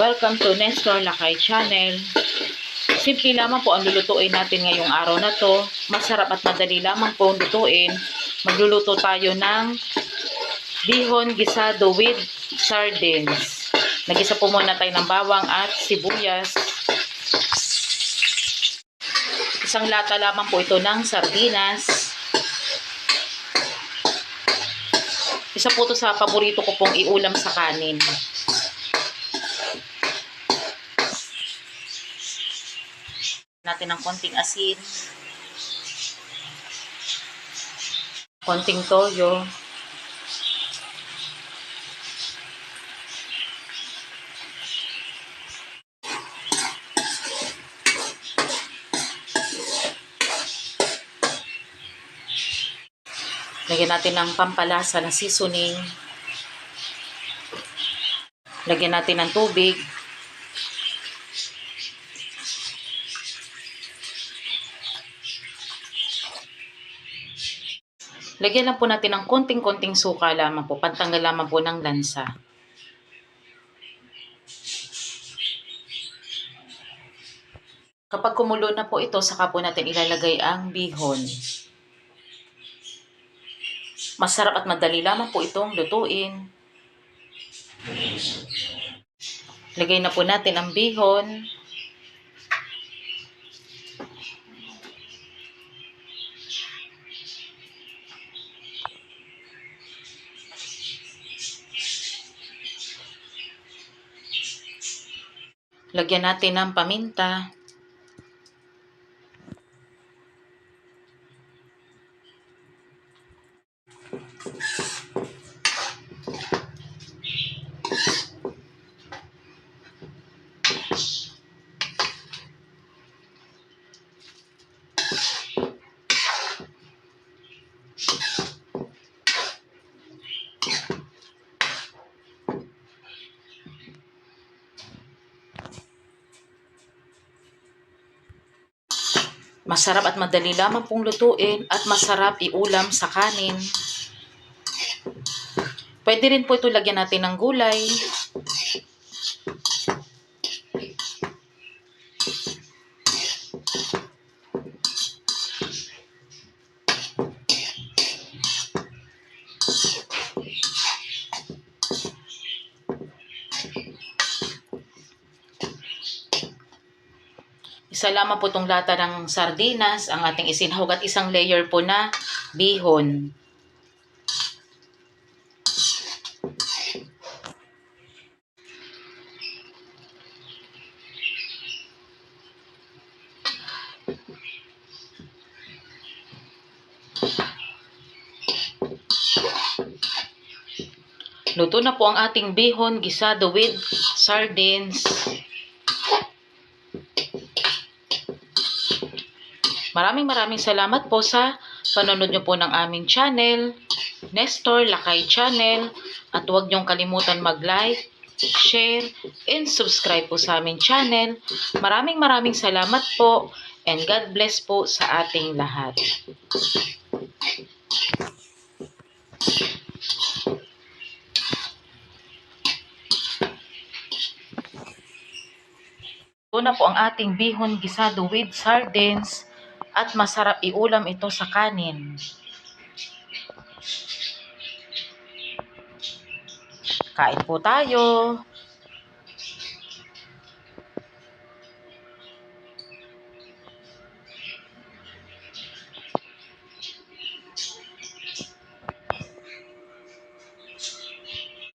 Welcome to Nestor Lakay Channel. Simple lamang po ang lulutuin natin ngayong araw na to. Masarap at madali lamang po lutuin. Magluluto tayo ng bihon gisado with sardines. Nagisa po muna tayo ng bawang at sibuyas. Isang lata lamang po ito ng sardinas. Isa po ito sa paborito ko pong iulam sa kanin. Natin ng konting asin. Konting toyo. Lagyan natin ng pampalasa na seasoning. Lagyan natin ng tubig. Lagyan lang po natin ng konting-konting suka lamang po, pantanggal lamang po ng lansa. Kapag kumulo na po ito, saka po natin ilalagay ang bihon. Masarap at madali lamang po itong lutuin. Lagay na po natin ang bihon. Lagyan natin ng paminta. Masarap at madali lamang pong lutuin at masarap iulam sa kanin. Pwede rin po ito lagyan natin ng gulay. Isa po itong lata ng sardinas, ang ating isinahog at isang layer po na bihon. Luto na po ang ating bihon gisado with sardines. Maraming maraming salamat po sa panonood nyo po ng aming channel, Nestor Lakay Channel. At huwag nyong kalimutan mag-like, share, and subscribe po sa aming channel. Maraming maraming salamat po and God bless po sa ating lahat. Ito na po ang ating bihon gisado with sardines at masarap iulam ito sa kanin. Kain po tayo.